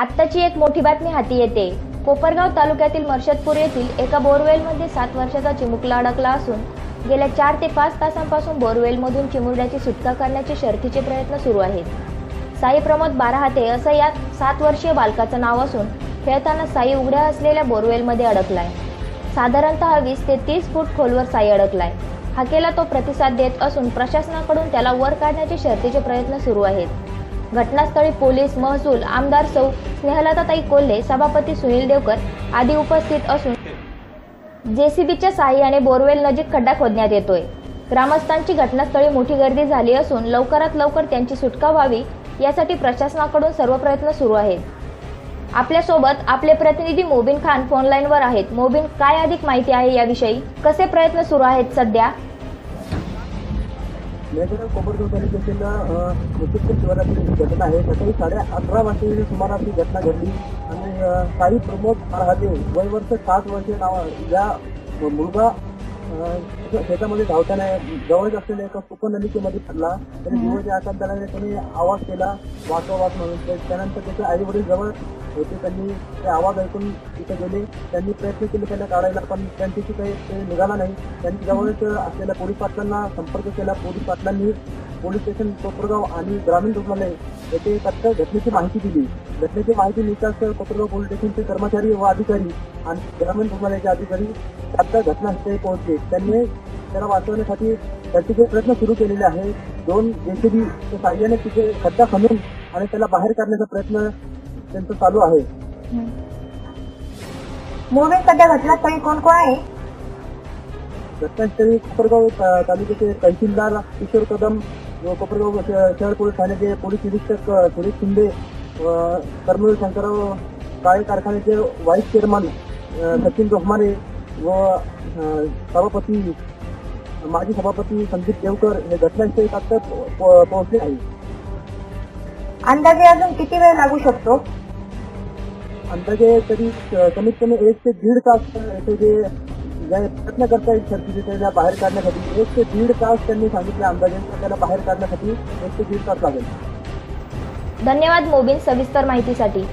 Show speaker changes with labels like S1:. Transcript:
S1: आत्ताची एक मोठी बातमी हाती येते. कोपरगाव तालुक्यातील मर्षदपूर येथील एका बोरवेलमध्ये सात वर्षाचा चिमुकला अडकला असून गेल्या चार ते पाच तासांपासून बोरवेलमधून चिमुरड्याची सुटका करण्याचे शर्थीचे प्रयत्न सुरू आहेत. साई प्रमोद बाराहाते असं या सात वर्षीय बालकाचं नाव असून खेळताना साई उघड्या असलेल्या बोरवेलमध्ये अडकलाय. साधारणतः वीस ते तीस फूट खोलवर साई अडकलाय. हाकेला तो प्रतिसाद देत असून प्रशासनाकडून त्याला वर काढण्याचे शर्थीचे प्रयत्न सुरू आहेत. घटनास्थळी पोलीस महसूल आमदार सौ स्नेहलताताई कोल्हे सभापती सुनील देवकर आदी उपस्थित असून जेसीबीच्या साह्याने बोरवेल नजीक खड्डा खोदण्यात येतोय. ग्रामस्थांची घटनास्थळी मोठी गर्दी झाली असून लवकरात लवकर त्यांची सुटका व्हावी यासाठी प्रशासनाकडून सर्व प्रयत्न सुरू आहेत. आपल्यासोबत आपले प्रतिनिधी मोबिन खान फोनलाईनवर आहेत. मोबिन काय अधिक माहिती आहे याविषयी? कसे प्रयत्न सुरू आहेत सध्या?
S2: मेघना कोपरगाव तालुक्यातील अ, शिवारातील ही घटना आहे. सकाळी साडे अकरा वाजता सुमारास ही घटना घडली. आणि साई प्रमोद महादेव वय वर्ष सात वर्षे नाव या मुलगा शेतामध्ये धावताना जवळच असलेल्या एका सुप नलिकेमध्ये पडला त्याने जीवाच्या आकांताने त्याने आवाज केला वाचोवाच म्हणून. तर त्यानंतर त्याचे आई वडील जवळ होते. त्यांनी ते आवाज ऐकून तिथे गेले. त्यांनी प्रयत्न केले त्याला काढायला पण त्यांच्याशी काही ते निघाला नाही. त्यांनी जवळच असलेल्या पोलीस पाटलांना संपर्क केला. पोलीस पाटलांनी पोलीस स्टेशन कोपरगाव आणि ग्रामीण रुग्णालय येथे तत्काळ घटनेची माहिती दिली. घटनेची माहिती मिळताच कोपरगाव पोलीस स्टेशनचे कर्मचारी व अधिकारी आणि ग्रामीण रुग्णालयाचे अधिकारी तात्काळ घटनास्थळी पोहोचले. त्यांनी त्याला वाचवण्यासाठी शर्थीचे प्रयत्न सुरू केलेले आहे दोन जेसीबी साह्याने तिथे खड्डा खणून आणि त्याला बाहेर काढण्याचा प्रयत्न त्यांचा चालू आहे.
S3: मोबाईल सध्या घटनास्थळी कोण कोण आहे?
S2: घटनास्थळी कोपरगाव तालुक्याचे तहसीलदार किशोर कदम व कोपरगाव शहर पोलीस ठाण्याचे पोलीस निरीक्षक सुरेश शिंदे व कर्मवीर शंकरराव काळे कारखान्याचे व्हाईस चेअरमन सचिन जोहमारे व सभापती माजी सभापती संदीप देवकर हे घटनास्थळी तात्काळ पोहोचले आहे
S3: अंदाजे अजून किती वेळ लागू शकतो?
S2: अंदाजे तरी कमीत कमी एक ते दीड तास याचे जे प्रयत्न करतायत शर्तीचे त्याला बाहेर काढण्यासाठी एक ते दीड तास त्यांनी सांगितले अंदाजे त्याला बाहेर काढण्यासाठी एक ते दीड तास लागेल.
S1: धन्यवाद मोबिन सविस्तर माहितीसाठी.